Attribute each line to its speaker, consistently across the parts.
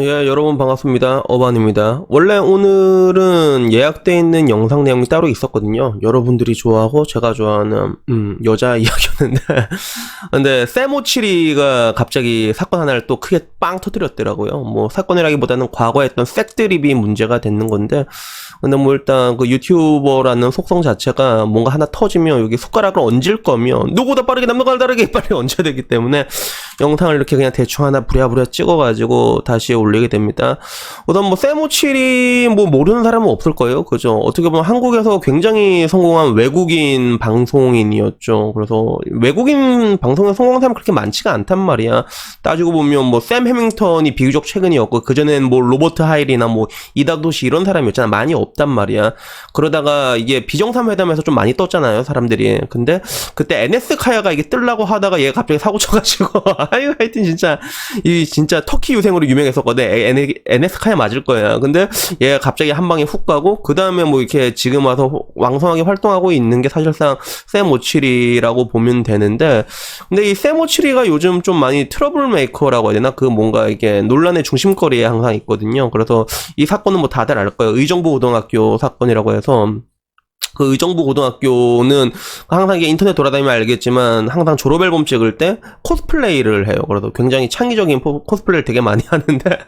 Speaker 1: 예, 여러분 반갑습니다. 어반입니다. 원래 오늘은 예약돼 있는 영상 내용이 따로 있었거든요. 여러분들이 좋아하고 제가 좋아하는 음, 여자 이야기였는데 근데 세모치리가 갑자기 사건 하나를 또 크게 빵 터뜨렸더라고요. 뭐 사건이라기보다는 과거에 했던 색드립이 문제가 됐는 건데 근데 뭐 일단 그 유튜버라는 속성 자체가 뭔가 하나 터지면 여기 손가락을 얹을 거면 누구보다 빠르게 남들과 다르게 빨리 얹어야 되기 때문에 영상을 이렇게 그냥 대충 하나 부랴부랴 찍어가지고 다시 올리게 됩니다. 우선 뭐 세모칠이 뭐 모르는 사람은 없을 거예요. 그죠? 어떻게 보면 한국에서 굉장히 성공한 외국인 방송인이었죠. 그래서 외국인 방송에 성공한 사람 그렇게 많지가 않단 말이야. 따지고 보면 뭐 샘 해밍턴이 비교적 최근이었고 그전엔 뭐 로버트 하일이나 뭐 이닥도시 이런 사람이었잖아. 많이 없단 말이야. 그러다가 이게 비정상 회담에서 좀 많이 떴잖아요. 사람들이. 근데 그때 NS 카야가 이게 뜨려고 하다가 얘가 갑자기 사고 쳐가지고 아유 하여튼 진짜 이 진짜 터키 유생으로 유명했었거든. N- NS 카야 맞을 거야. 근데 얘가 갑자기 한 방에 훅 가고 그 다음에 뭐 이렇게 지금 와서 왕성하게 활동하고 있는 게 사실상 세모치리라고 보면 되는데 근데 이 세모치리가 요즘 좀 많이 트러블 메이커라고 해야 되나 그 뭔가 이게 논란의 중심거리에 항상 있거든요. 그래서 이 사건은 뭐 다들 알 거예요. 의정부 고등학교 사건이라고 해서 그 의정부 고등학교는 항상 이게 인터넷 돌아다니면 알겠지만 항상 졸업 앨범 찍을 때 코스플레이를 해요. 그래서 굉장히 창의적인 포- 코스플레이를 되게 많이 하는데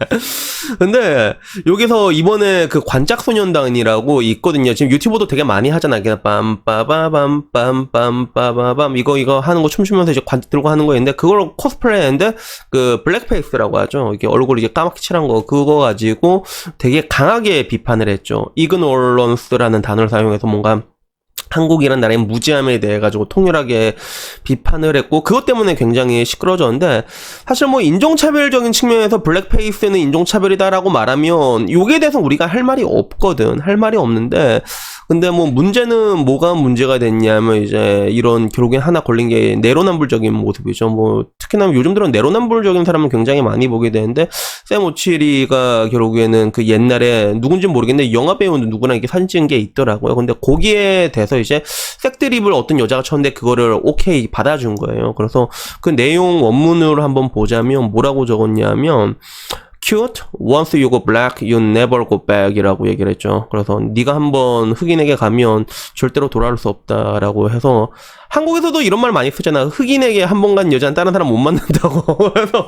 Speaker 1: 근데 여기서 이번에 그 관짝 소년단이라고 있거든요. 지금 유튜브도 되게 많이 하잖아. 그냥 빰빠바밤 빰빰빠바밤 이거 이거 하는 거 춤추면서 이제 관 들고 하는 거였는데 그걸 코스플레이 했는데 그 블랙페이스라고 하죠. 이게 얼굴 이제 까맣게 칠한 거 그거 가지고 되게 강하게 비판을 했죠. 이그노런스라는 단어를 사용해서 뭔가 한국이란 나라의 무지함에 대해 가지고 통렬하게 비판을 했고 그것 때문에 굉장히 시끄러졌는데 사실 뭐 인종차별적인 측면에서 블랙페이스는 인종차별이다라고 말하면 요게 대해서 우리가 할 말이 없거든 할 말이 없는데 근데 뭐 문제는 뭐가 문제가 됐냐면 이제 이런 결국엔 하나 걸린 게 내로남불적인 모습이죠 뭐 특히나 요즘 들은 내로남불적인 사람은 굉장히 많이 보게 되는데 샘 오치리가 결국에는 그 옛날에 누군지 모르겠는데 영화 배우는 누구나 이렇게 사진 찍은 게 있더라고요. 근데 거기에 대해서 이제 색드립을 어떤 여자가 쳤는데 그거를 오케이 받아준 거예요. 그래서 그 내용 원문으로 한번 보자면 뭐라고 적었냐면 cute once you go black you never go back이라고 얘기를 했죠. 그래서 네가 한번 흑인에게 가면 절대로 돌아올 수 없다 라고 해서 한국에서도 이런 말 많이 쓰잖아. 흑인에게 한 번 간 여자는 다른 사람 못 만난다고. 그래서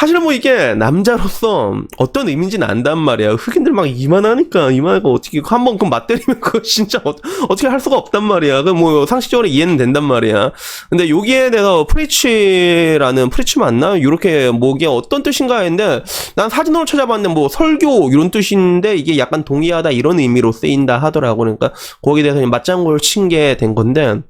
Speaker 1: 사실 뭐 이게 남자로서 어떤 의미인지는 안단 말이야. 흑인들 막 이만하니까 이만하고 어떻게 한번 그 맞때리면 그거 진짜 어, 떻게할 수가 없단 말이야. 그뭐 상식적으로 이해는 된단 말이야. 근데 여기에 대해서 프리치라는 프리치 맞나? 이렇게 뭐 이게 어떤 뜻인가 했는데 난 사진으로 찾아봤는데 뭐 설교 이런 뜻인데 이게 약간 동의하다 이런 의미로 쓰인다 하더라고. 그러니까 거기에 대해서 맞장구를 친 게 된 건데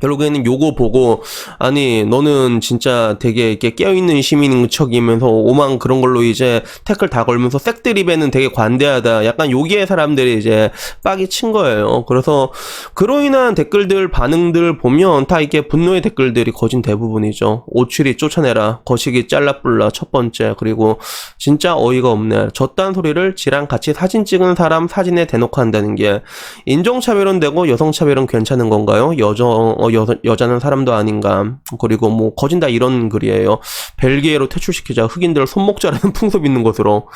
Speaker 1: 결국에는 요거 보고 아니 너는 진짜 되게 이렇게 깨어있는 시민인 척이면서 오만 그런 걸로 이제 태클 다 걸면서 색드립에는 되게 관대하다. 약간 여기에 사람들이 이제 빡이 친 거예요. 그래서 그로 인한 댓글들 반응들 보면 다 이게 분노의 댓글들이 거진 대부분이죠. 오출이 쫓아내라 거시기 잘라불라 첫 번째. 그리고 진짜 어이가 없네. 저딴 소리를 지랑 같이 사진 찍은 사람 사진에 대놓고 한다는 게 인종차별은 되고 여성차별은 괜찮은 건가요? 여자, 어, 여, 여자는 사람도 아닌가. 그리고 뭐, 거진다 이런 글이에요. 벨기에로 퇴출시키자. 흑인들 손목 자르는 풍습이 있는 것으로.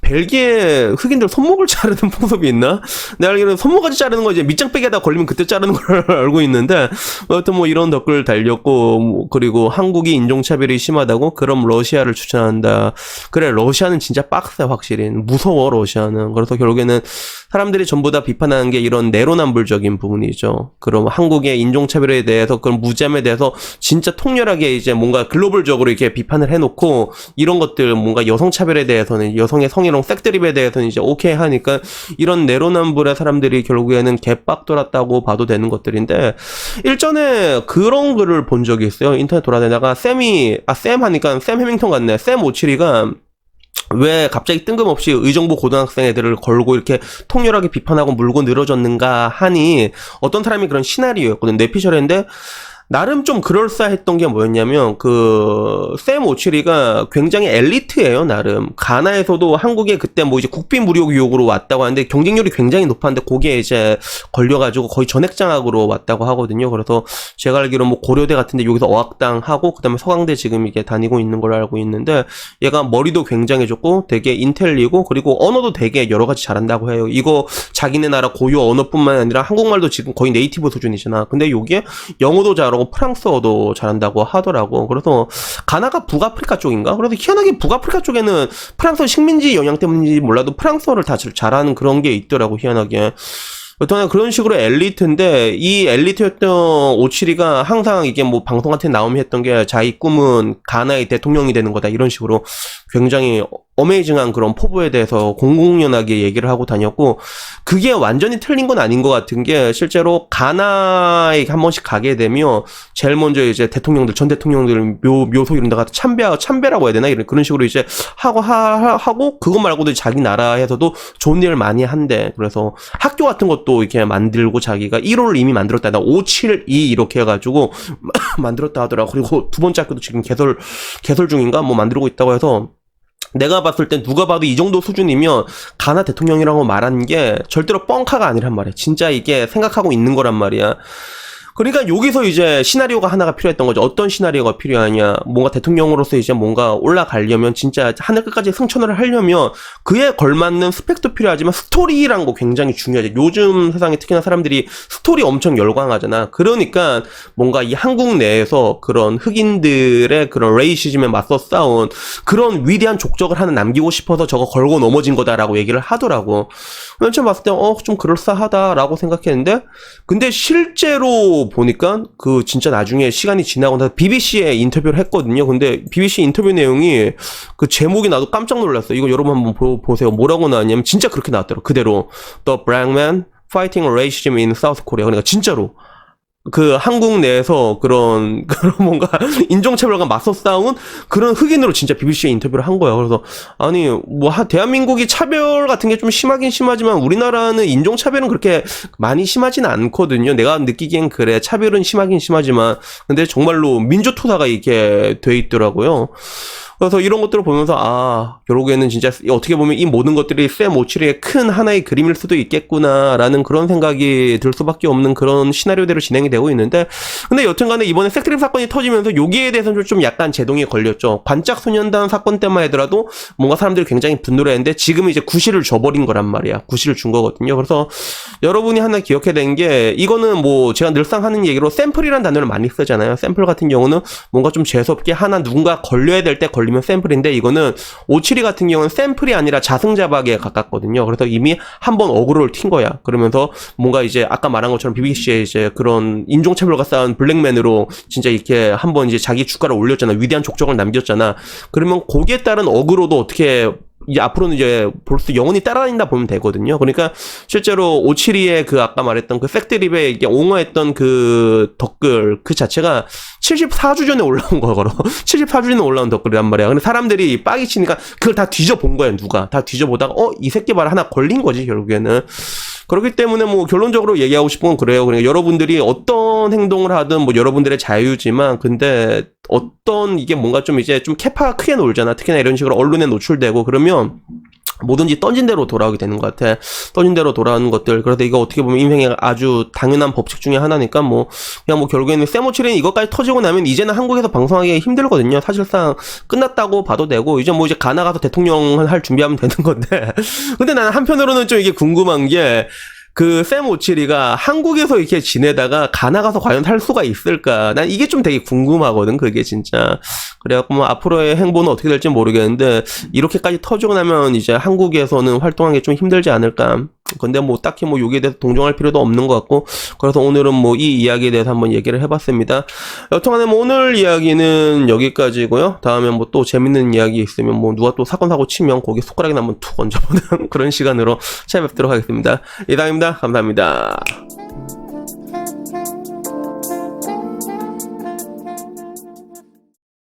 Speaker 1: 벨기에 흑인들 손목을 자르는 풍습이 있나? 내가 알기로는 손목까지 자르는 거 이제 밑장 빼기에다 걸리면 그때 자르는 걸 알고 있는데, 여하튼 뭐 이런 댓글 달렸고, 뭐 그리고 한국이 인종차별이 심하다고? 그럼 러시아를 추천한다. 그래, 러시아는 진짜 빡세, 확실히. 무서워, 러시아는. 그래서 결국에는 사람들이 전부 다 비판하는 게 이런 내로남불적인 부분이죠. 그럼 한국의 인종차별 에 대해서 그런 무지함에 대해서 진짜 통렬하게 이제 뭔가 글로벌적으로 이렇게 비판을 해놓고 이런 것들 뭔가 여성 차별에 대해서는 여성의 성희롱 색드립에 대해서는 이제 오케이 하니까 이런 내로남불의 사람들이 결국에는 개빡 돌았다고 봐도 되는 것들인데 일전에 그런 글을 본 적이 있어요. 인터넷 돌아다니다가 쌤이 아 쌤 하니까 쌤 해밍턴 같네. 쌤 오칠이가 왜 갑자기 뜬금없이 의정부 고등학생 애들을 걸고 이렇게 통렬하게 비판하고 물고 늘어졌는가 하니 어떤 사람이 그런 시나리오였거든. 뇌피셜인데 나름 좀 그럴싸했던 게 뭐였냐면 그 샘 오치리가 굉장히 엘리트예요 나름. 가나에서도 한국에 그때 뭐 이제 국비 무료 교육으로 왔다고 하는데 경쟁률이 굉장히 높았는데 거기에 이제 걸려가지고 거의 전액장학으로 왔다고 하거든요. 그래서 제가 알기로 뭐 고려대 같은데 여기서 어학당 하고 그다음에 서강대 지금 이게 다니고 있는 걸로 알고 있는데 얘가 머리도 굉장히 좋고 되게 인텔리고 그리고 언어도 되게 여러 가지 잘한다고 해요. 이거 자기네 나라 고유 언어뿐만 아니라 한국말도 지금 거의 네이티브 수준이잖아. 근데 여기에 영어도 잘하고 프랑스어도 잘한다고 하더라고. 그래서 가나가 북아프리카 쪽인가? 그래서 희한하게 북아프리카 쪽에는 프랑스어 식민지 영향 때문인지 몰라도 프랑스어를 다 잘- 잘하는 그런 게 있더라고 희한하게. 여튼 그런 식으로 엘리트인데 이 엘리트였던 오치리가 항상 이게 뭐 방송 같은 데 나오면 했던 게 자기 꿈은 가나의 대통령이 되는 거다 이런 식으로 굉장히 어메이징한 그런 포부에 대해서 공공연하게 얘기를 하고 다녔고 그게 완전히 틀린 건 아닌 것 같은 게 실제로 가나에 한 번씩 가게 되면 제일 먼저 이제 대통령들 전 대통령들 묘 묘소 이런 데가 참배 참배라고 해야 되나? 이런 그런 식으로 이제 하고 하, 하- 하고 그것 말고도 자기 나라에서도 좋은 일을 많이 한대. 그래서 학교 같은 것도 이렇게 만들고 자기가 1호를 이미 만들었다. 나 572 이렇게 해가지고 만들었다 하더라고. 그리고 두 번째 학교도 지금 개설 개설 중인가? 뭐 만들고 있다고 해서 내가 봤을 땐 누가 봐도 이 정도 수준이면 가나 대통령이라고 말하는 게 절대로 뻥카가 아니란 말이야. 진짜 이게 생각하고 있는 거란 말이야. 그러니까 여기서 이제 시나리오가 하나가 필요했던 거죠. 어떤 시나리오가 필요하냐. 뭔가 대통령으로서 이제 뭔가 올라가려면 진짜 하늘 끝까지 승천을 하려면 그에 걸맞는 스펙도 필요하지만 스토리란 거 굉장히 중요하죠. 요즘 세상에 특히나 사람들이 스토리 엄청 열광하잖아. 그러니까 뭔가 이 한국 내에서 그런 흑인들의 그런 레이시즘에 맞서 싸운 그런 위대한 족적을 하나 남기고 싶어서 저거 걸고 넘어진 거다라고 얘기를 하더라고. 맨 처음 봤을 때, 어, 좀 그럴싸하다라고 생각했는데, 근데 실제로 보니까 그 진짜 나중에 시간이 지나고 나서 BBC에 인터뷰를 했거든요. 근데 BBC 인터뷰 내용이 그 제목이 나도 깜짝 놀랐어요. 이거 여러분 한번 보, 보세요. 뭐라고 나왔냐면 진짜 그렇게 나왔더라고. 그대로. The Black Man Fighting Racism in South Korea. 그러니까 진짜로. 그 한국 내에서 그런 그런 뭔가 인종차별과 맞서 싸운 그런 흑인으로 진짜 BBC에 인터뷰를 한 거예요. 그래서 아니 뭐 하- 대한민국이 차별 같은 게 좀 심하긴 심하지만 우리나라는 인종차별은 그렇게 많이 심하진 않거든요. 내가 느끼기엔 그래 차별은 심하긴 심하지만 근데 정말로 민주투사가 이렇게 돼 있더라고요. 그래서 이런 것들을 보면서 아 결국에는 진짜 어떻게 보면 이 모든 것들이 샘 오치리의 큰 하나의 그림일 수도 있겠구나라는 그런 생각이 들 수밖에 없는 그런 시나리오대로 진행이 되고 있는데 근데 여튼간에 이번에 섹트립 사건이 터지면서 여기에 대해서는 좀 약간 제동이 걸렸죠. 반짝 소년단 사건 때만 하더라도 뭔가 사람들이 굉장히 분노를 했는데 지금은 이제 구실을 줘버린 거란 말이야. 구실을 준 거거든요. 그래서 여러분이 하나 기억해야 되는 게 이거는 뭐 제가 늘상 하는 얘기로 샘플이란 단어를 많이 쓰잖아요. 샘플 같은 경우는 뭔가 좀 재수없게 하나 누군가 걸려야 될 때 걸리 면 샘플인데 이거는 오치리 같은 경우는 샘플이 아니라 자승자박에 가깝거든요. 그래서 이미 한 번 어그로를 튄 거야. 그러면서 뭔가 이제 아까 말한 것처럼 BBC에 이제 그런 인종차별과 싸운 블랙맨으로 진짜 이렇게 한 번 이제 자기 주가를 올렸잖아. 위대한 족적을 남겼잖아. 그러면 거기에 따른 어그로도 어떻게 이제 앞으로는 이제 벌써 영원히 따라다닌다 보면 되거든요. 그러니까 실제로 오치리의 그 아까 말했던 그 팩트립에 이게 옹호했던 그 댓글 그 자체가 74주 전에 올라온 거거로 74주 전에 올라온 댓글이란 말이야. 근데 사람들이 빡이 치니까 그걸 다 뒤져본 거야 누가 다 뒤져보다가 어 이 새끼 봐라 하나 걸린 거지 결국에는. 그렇기 때문에 뭐 결론적으로 얘기하고 싶은 건 그래요. 그러니까 여러분들이 어떤 행동을 하든 뭐 여러분들의 자유지만 근데 어떤 이게 뭔가 좀 이제 좀 캐파가 크게 놀잖아. 특히나 이런 식으로 언론에 노출되고 그러면 뭐든지 던진 대로 돌아오게 되는 것 같아. 던진 대로 돌아오는 것들. 그래서 이거 어떻게 보면 인생의 아주 당연한 법칙 중에 하나니까 뭐 그냥 뭐 결국에는 세모치린 이것까지 터지고 나면 이제는 한국에서 방송하기 힘들거든요. 사실상 끝났다고 봐도 되고 이제 뭐 이제 가나 가서 대통령 할 준비하면 되는 건데. 근데 나는 한편으로는 좀 이게 궁금한 게 그 샘 오치리가 한국에서 이렇게 지내다가 가나 가서 과연 살 수가 있을까? 난 이게 좀 되게 궁금하거든. 그게 진짜. 그래갖고 뭐 앞으로의 행보는 어떻게 될지 모르겠는데 이렇게까지 터지고 나면 이제 한국에서는 활동하기 좀 힘들지 않을까. 근데 뭐 딱히 뭐 여기에 대해서 동정할 필요도 없는 것 같고 그래서 오늘은 뭐 이 이야기에 대해서 한번 얘기를 해봤습니다. 여튼간에 뭐 오늘 이야기는 여기까지고요. 다음에 뭐 또 재밌는 이야기 있으면 뭐 누가 또 사건 사고 치면 거기 손가락이나 한번 툭 얹어보는 그런 시간으로 찾아뵙도록 하겠습니다. 이상입니다. 감사합니다.